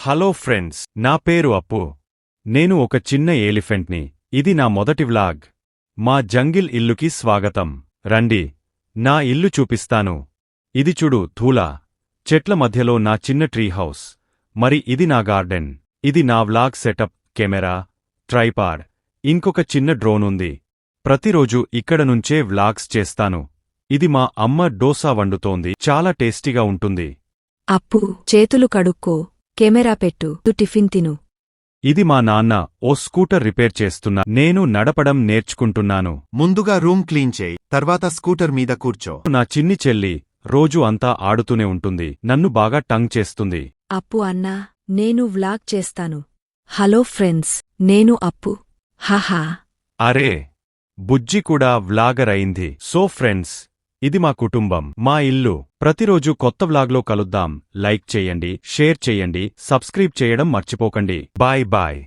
Hello friends నా పేరు అప్పు. నేను ఒక చిన్న ఏలిఫెంట్ని ఇది నా మొదటి వ్లాగ్. మా జంగిల్ ఇల్లుకి స్వాగతం. రండి. నా ఇల్లు చూపిస్తాను. ఇది చూడు ధూలా చెట్ల మధ్యలో నా చిన్న ట్రీ హౌస్. మరి ఇది నా గార్డెన్. ఇది నా వ్లాగ్ సెటప్ కెమెరా ట్రైపాడ్. ఇంకొక చిన్న డ్రోన్ ఉంది. ప్రతిరోజు ఇక్కడ నుంచే వ్లాగ్స్ చేస్తాను. ఇది మా అమ్మ డోసా వండుతోంది. చాలా టేస్టీగా ఉంటుంది. అప్పు చేతులు కడుక్కో. కెమెరా పెట్టు. దు టిఫిన్ తిను. ఇది మా నాన్న ఓ స్కూటర్ రిపేర్ చేస్తున్నా నేను నడపడం నేర్చుకుంటున్నాను. ముందుగా రూమ్ క్లీన్ చేయి తర్వాత స్కూటర్ మీద కూర్చో. నా చిన్ని చెల్లి రోజు అంతా ఆడుతూనే ఉంటుంది నన్ను బాగా టంగ్ చేస్తుంది. అప్పు అన్నా నేను వ్లాగ్ చేస్తాను. హలో ఫ్రెండ్స్ నేను అప్పు. హహా. అరే బుజ్జి కూడా వ్లాగర్ అయింది. సో ఫ్రెండ్స్ ఇది మా కుటుంబం మా ఇల్లు. ప్రతిరోజు కొత్త వ్లాగ్లో కలుద్దాం. లైక్ చేయండి షేర్ చేయండి సబ్స్క్రైబ్ చేయడం మర్చిపోకండి. Bye bye.